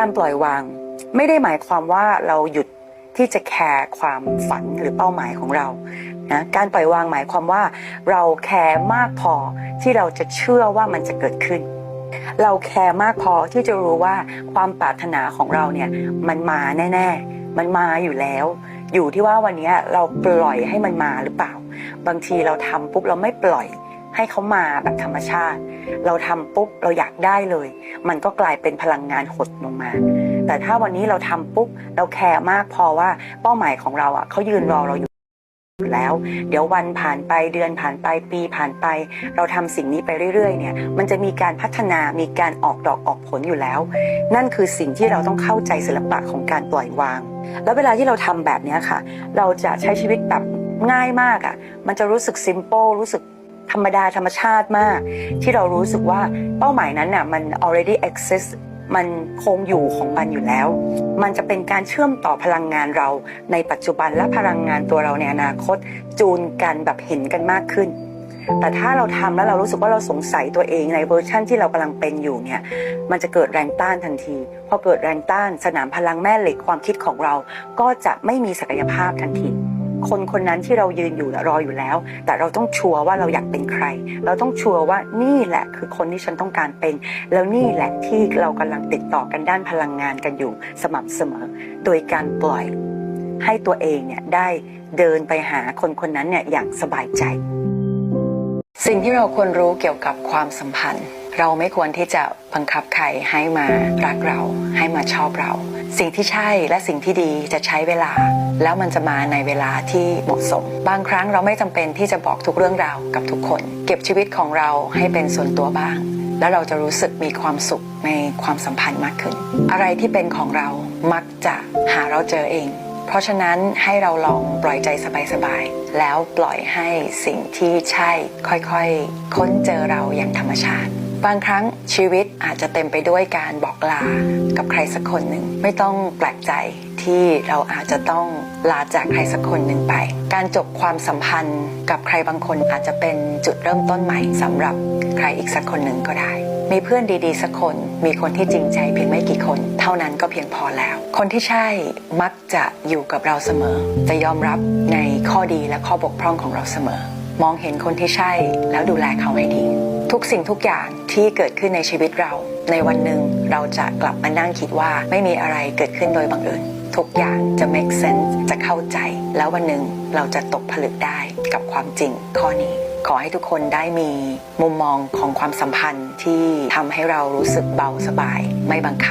การปล่อยวาง ไม่ได้หมายความว่าเราหยุดที่จะแคร์ความฝันหรือเป้าหมายของเรานะการปล่อยวางหมายความว่าเราแคร์มากพอที่เราจะเชื่อว่ามันจะเกิดขึ้น เราแคร์มากพอที่จะรู้ว่าความปรารถนาของเราเนี่ยมันมาแน่ ๆ มันมาอยู่แล้ว อยู่ที่ว่าวันนี้เราปล่อยให้มันมาหรือเปล่า บางทีเราทำปุ๊บเราไม่ปล่อย ให้เขามาแบบธรรมชาติ เราทำปุ๊บเราอยากได้เลย มันก็กลายเป็นพลังงานหดลงมา แต่ถ้าวันนี้เราทำปุ๊บเราแคร์มากพอว่าเป้าหมายของเราอะเขายืนรอเราอยู่แล้ว เดี๋ยววันผ่านไปเดือนผ่านไปปีผ่านไป เราทำสิ่งนี้ไปเรื่อยๆเนี่ย มันจะมีการพัฒนามีการออกดอกออกผลอยู่แล้ว นั่นคือสิ่งที่เราต้องเข้าใจศิลปะของการปล่อยวาง แล้วเวลาที่เราทำแบบนี้ค่ะ เราจะใช้ชีวิตแบบง่ายมากอะ มันจะรู้สึก s ิม p ป e รู้สึก ธรรมดาธรรมชาติมาก ที่เรารู้สึกว่าเป้าหมายนั้นน่ะมัน already exist มันคงอยู่ของมันอยู่แล้ว มันจะเป็นการเชื่อมต่อพลังงานเรา ในปัจจุบันและพลังงานตัวเราในอนาคต จูนกันแบบเห็นกันมากขึ้น แต่ถ้าเราทำแล้วเรารู้สึกว่าเราสงสัยตัวเองในเวอร์ชั่นที่เรากำลังเป็นอยู่เนี่ย มันจะเกิดแรงต้านทันที พอเกิดแรงต้านสนามพลังแม่เหล็กความคิดของเรา ก็จะไม่มีศักยภาพทันที คนคนนั้นที่เรายืนอยู่นะรออยู่แล้ว แต่เราต้องชัวร์ว่าเราอยากเป็นใคร เราต้องชัวร์ว่านี่แหละคือคนที่ฉันต้องการเป็น แล้วนี่แหละที่เรากำลังติดต่อกันด้านพลังงานกันอยู่สม่ำเสมอ โดยการปล่อยให้ตัวเองเนี่ยได้เดินไปหาคนคนนั้นเนี่ยอย่างสบายใจ สิ่งที่เราควรรู้เกี่ยวกับความสัมพันธ์ เราไม่ควรที่จะบังคับใครให้มารักเรา ให้มาชอบเรา สิ่งที่ใช่และสิ่งที่ดีจะใช้เวลา แล้วมันจะมาในเวลาที่เหมาะสม บางครั้งเราไม่จำเป็นที่จะบอกทุกเรื่องราวกับทุกคน เก็บชีวิตของเราให้เป็นส่วนตัวบ้าง แล้วเราจะรู้สึกมีความสุขในความสัมพันธ์มากขึ้น อะไรที่เป็นของเรามักจะหาเราเจอเอง เพราะฉะนั้นให้เราลองปล่อยใจสบายๆแล้วปล่อยให้สิ่งที่ใช่ค่อยๆ ค้นเจอเราอย่างธรรมชาติ บางครั้ง ชีวิตอาจจะเต็มไปด้วยการบอกลากับใครสักคนหนึ่ง ไม่ต้องแปลกใจที่เราอาจจะต้องลาจากใครสักคนหนึ่งไป การจบความสัมพันธ์กับใครบางคนอาจจะเป็นจุดเริ่มต้นใหม่สำหรับใครอีกสักคนหนึ่งก็ได้ มีเพื่อนดีๆสักคน มีคนที่จริงใจเพียงไม่กี่คน เท่านั้นก็เพียงพอแล้ว คนที่ใช่มักจะอยู่กับเราเสมอ จะยอมรับในข้อดีและข้อบกพร่องของเราเสมอ มองเห็นคนที่ใช่ แล้วดูแลเขาให้ดี ทุกสิ่งทุกอย่างที่เกิดขึ้นในชีวิตเรา ในวันหนึ่งเราจะกลับมานั่งคิดว่าไม่มีอะไรเกิดขึ้นโดยบังเอิญทุกอย่างจะ make sense จะเข้าใจ แล้ววันหนึ่งเราจะตกผลึกได้กับความจริงข้อนี้ ขอให้ทุกคนได้มีมุมมองของความสัมพันธ์ที่ทำให้เรารู้สึกเบาสบายไม่บังคับ